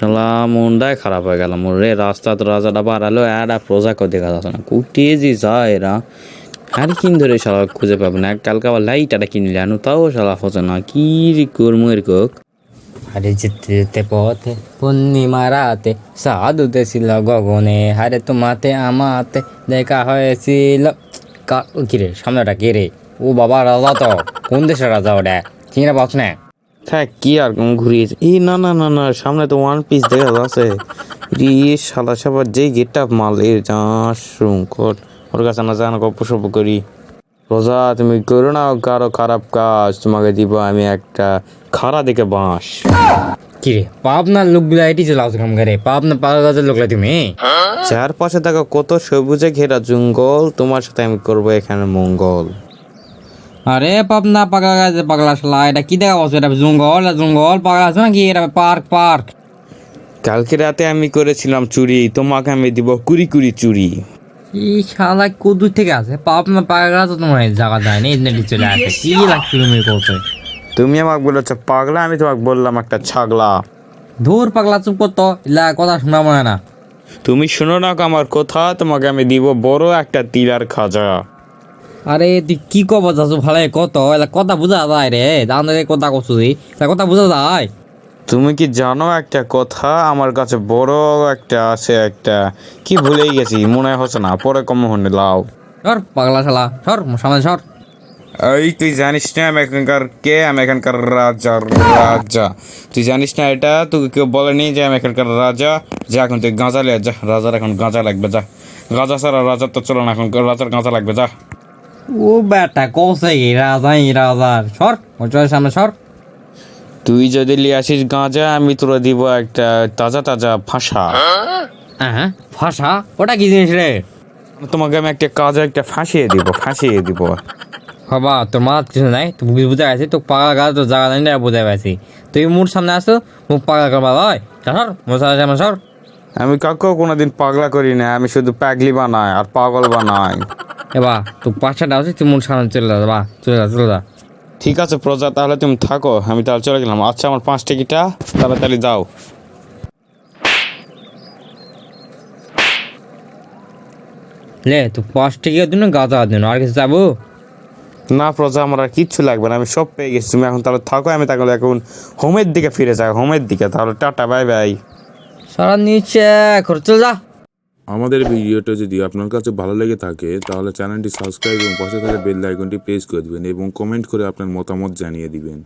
শালা মনটাই খারাপ হয়ে গেল মোর রে রাস্তা তো রাজাটা বাড়ালো একটা প্রজাকেও দেখা যাচ্ছে না। কুটিয়ে যে যায় এরা, আর কিন ধরে শালা খুঁজে পাবে না? কালকে আবার লাইটাটা কিনলে আনু, তাও শালা হচ্ছে না, কি করমু এর কোক? আরে যেতে যেতে পথে, পূর্ণিমা রাতে সাধু ছিল গগনে হারে তোমাতে আমাতে দেখা হয়েছিল। কা- ও রে, সামনেটা কে রে? ও বাবা, রাজা তো, কোন দেশের রাজা ওটা? চিনে পাচ্ছ না? হ্যাঁ কি আর কোন ঘুরিয়েছে এই না না না না সামনে তো ওয়ান পিস দেখা যাচ্ছে। রে শালা সবার যেই গেট মাল এর যাস শৃঙ্খল। ওর কাছে না জানা গপ্প সপ্প করি। রোজা তুমি করো না কারও খারাপ কাজ তোমাকে দিব আমি একটা খাড়া দেখে বাঁশ। কি রে পাবনার লোকগুলা এটি চলে আসো কাম করে পাবনা পাগল গাছের লোকলা তুমি? চারপাশে দেখো কত সবুজে ঘেরা জঙ্গল তোমার সাথে আমি করব এখানে মঙ্গল। আরে পাবনা পাগলা গাছে পাগলা শালা এটা কি দেখা বলছো এটা জঙ্গল জঙ্গল পাগলা আছে নাকি? এটা পার্ক পার্ক। কালকে রাতে আমি করেছিলাম চুরি তোমাকে আমি দিব কুড়ি কুড়ি চুরি। এই শালা কদূর থেকে আছে পাবনা পাগলা গাছ তোমার জায়গা দেয় না এদিকে চলে আসে। কি লাগছে তুমি করছে? তুমি আমাকে বলেছ পাগলা আমি তোমাকে বললাম একটা ছাগলা। ধুর পাগলা চুপ করতো ইলা কথা শোনা মনে না। তুমি শুনো না আমার কথা তোমাকে আমি দিব বড় একটা তিলার খাজা। আরে তুই কি কব যাচ্ছ ভালো কত? এলা কথা বোঝা যায় রে দাম কথা করছ কথা বুঝা যায়। তুমি কি জানো একটা কথা? আমার কাছে বড় একটা আছে একটা। কি ভুলেই গেছি মনে হচ্ছে না। পরে কম হনে লাও। সর পাগলা শালা সর সামনে সর। এই তুই জানিস না আমি এখানকার কে? আমি এখানকার রাজা রাজা। তুই জানিস না এটা? তুই কেউ বলেনি যে আমি এখানকার রাজা? যা এখন তুই গাঁজা লে যা। রাজার এখন গাঁজা লাগবে যা। গাঁজা ছাড়া রাজার তো চলো না এখন রাজার গাঁজা লাগবে যা। ও বেটা কসে রাজা ই রাজার সর মোটর সামনে সর। তুই যদি লিয়ে আসিস গাঁজা আমি তোরা দিব একটা তাজা তাজা ফাঁসা। হ্যাঁ ভাষা ওটা কি জিনিস রে? তোমাকে আমি একটা কাজে একটা ফাঁসিয়ে দিব ফাঁসিয়ে দিব। বাবা তোর মা কিছু নাই তুই বুঝে বুঝে গেছি তো পাগলা গাছ তো জায়গা নাই বুঝে গেছি তুই মোর সামনে আসো মুখ পাগলা করবা ভাই সর মোর সামনে সর। আমি কাউকেও কোনোদিন পাগলা করি না আমি শুধু পাগলি বানাই আর পাগল বানাই। এবার তুই পাঁচটা আছে তুমি সামনে চলে যা বা চলে যা চলে যা। ঠিক আছে প্রজা তাহলে তুমি থাকো আমি তাহলে চলে গেলাম। আচ্ছা আমার পাঁচ টিকিটা তাড়াতাড়ি যাও। লে তো পাঁচ টিকা দিন গাঁজা দিন আর কিছু যাব? না প্রজা আমার আর কিচ্ছু লাগবে না আমি সব পেয়ে গেছি। তুমি এখন তাহলে থাকো আমি তাহলে এখন হোমের দিকে ফিরে যাই হোমের দিকে। তাহলে টাটা বাই বাই। সারা নিচে করে চলে যা। আমাদের ভিডিওটা যদি আপনার কাছে ভালো লেগে থাকে, তাহলে চ্যানেলটি সাবস্ক্রাইব এবং পাশে থাকা বেল আইকনটি প্রেস করে দেবেন এবং কমেন্ট করে আপনার মতামত জানিয়ে দিবেন।